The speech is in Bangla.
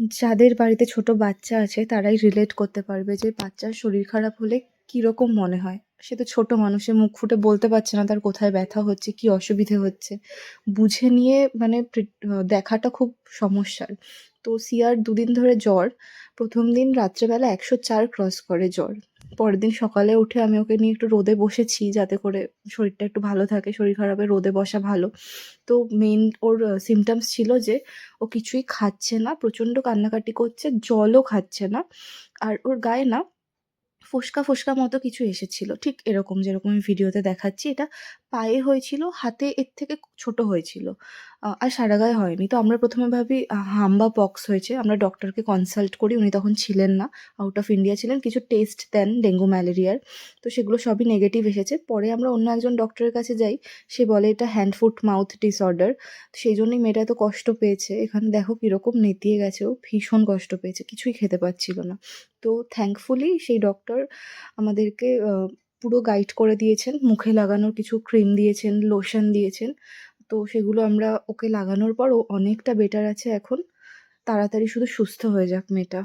যাদের বাড়িতে ছোট বাচ্চা আছে, তারাই রিলেট করতে পারবে যে বাচ্চার শরীর খারাপ হলে কীরকম মনে হয়। সে তো ছোটো মানুষের মুখ ফুটে বলতে পারছে না তার কোথায় ব্যথা হচ্ছে, কি অসুবিধে হচ্ছে। বুঝে নিয়ে মানে দেখাটা খুব সমস্যার। তো সিয়ার দুদিন ধরে জ্বর। প্রথম দিন রাত্রেবেলা একশো চার ক্রস করে জ্বর। পরের দিন সকালে উঠে আমি ওকে নিয়ে একটু রোদে বসেছি যাতে করে শরীরটা একটু ভালো থাকে, শরীর খারাপে রোদে বসা ভালো। তো মেন ওর সিমটমস ছিল যে ও কিছুই খাচ্ছে না, প্রচণ্ড কান্নাকাটি করছে, জলও খাচ্ছে না। আর ওর গায়ে না ফোস্কা ফোস্কা মতো কিছু এসেছিল। ঠিক এরকম যেরকম ভিডিওতে দেখাচ্ছি, এটা পায়ে হয়েছিল, হাতে এর থেকে ছোট হয়েছিল। আর সারা গায়ে হয়নি। তো আমরা প্রথমে ভাবি হাম্বা পক্স হয়েছে। আমরা ডক্টরকে কনসাল্ট করি, উনি তখন ছিলেন না। আউট অফ ইন্ডিয়া ছিলেন, কিছু টেস্ট দেন ডেঙ্গু ম্যালেরিয়ার। তো সেগুলো সবই নেগেটিভ এসেছে। পরে আমরা অন্য একজন ডক্টরের কাছে যাই, সে বলে এটা হ্যান্ড ফুট মাউথ ডিসঅর্ডার সেই জন্যই মেয়েটা এত কষ্ট পেয়েছে। এখানে দেখো কীরকম নেতিয়ে গেছে ও, ভীষণ কষ্ট পেয়েছে। কিছুই খেতে পাচ্ছিল না। তো থ্যাঙ্কফুলি সেই ডক্টর আমাদেরকে পুরো গাইড করে দিয়েছেন। মুখে লাগানোর কিছু ক্রিম দিয়েছেন লোশন দিয়েছেন। তো সেগুলো আমরা ওকে লাগানোর পর ও অনেকটা বেটার আছে এখন। তাড়াতাড়ি শুধু সুস্থ হয়ে যাক মেয়েটা।